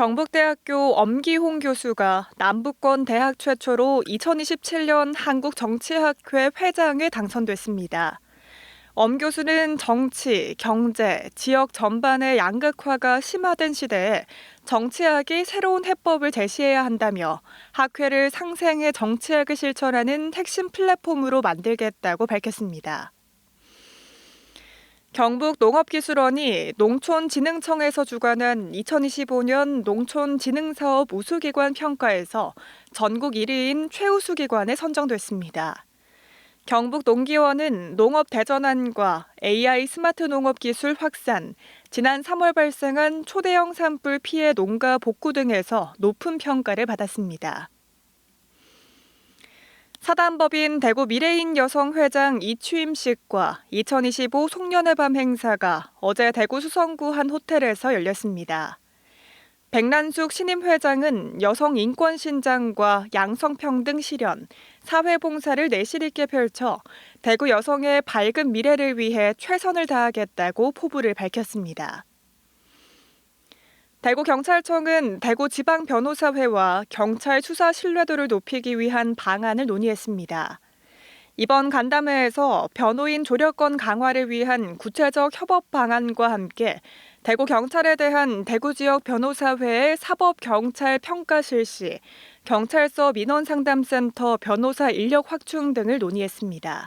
경북대학교 엄기홍 교수가 남북권 대학 최초로 2027년 한국정치학회 회장에 당선됐습니다. 엄 교수는 정치, 경제, 지역 전반의 양극화가 심화된 시대에 정치학이 새로운 해법을 제시해야 한다며 학회를 상생의 정치학을 실천하는 핵심 플랫폼으로 만들겠다고 밝혔습니다. 경북 농업기술원이 농촌진흥청에서 주관한 2025년 농촌진흥사업 우수기관 평가에서 전국 1위인 최우수 기관에 선정됐습니다. 경북 농기원은 농업 대전환과 AI 스마트 농업 기술 확산, 지난 3월 발생한 초대형 산불 피해 농가 복구 등에서 높은 평가를 받았습니다. 사단법인 대구 미래인 여성 회장 이추임식과 2025 송년회 밤 행사가 어제 대구 수성구 한 호텔에서 열렸습니다. 백란숙 신임 회장은 여성 인권 신장과 양성평등 실현, 사회봉사를 내실 있게 펼쳐 대구 여성의 밝은 미래를 위해 최선을 다하겠다고 포부를 밝혔습니다. 대구 경찰청은 대구 지방 변호사회와 경찰 수사 신뢰도를 높이기 위한 방안을 논의했습니다. 이번 간담회에서 변호인 조력권 강화를 위한 구체적 협업 방안과 함께 대구 경찰에 대한 대구 지역 변호사회의 사법 경찰 평가 실시, 경찰서 민원 상담센터 변호사 인력 확충 등을 논의했습니다.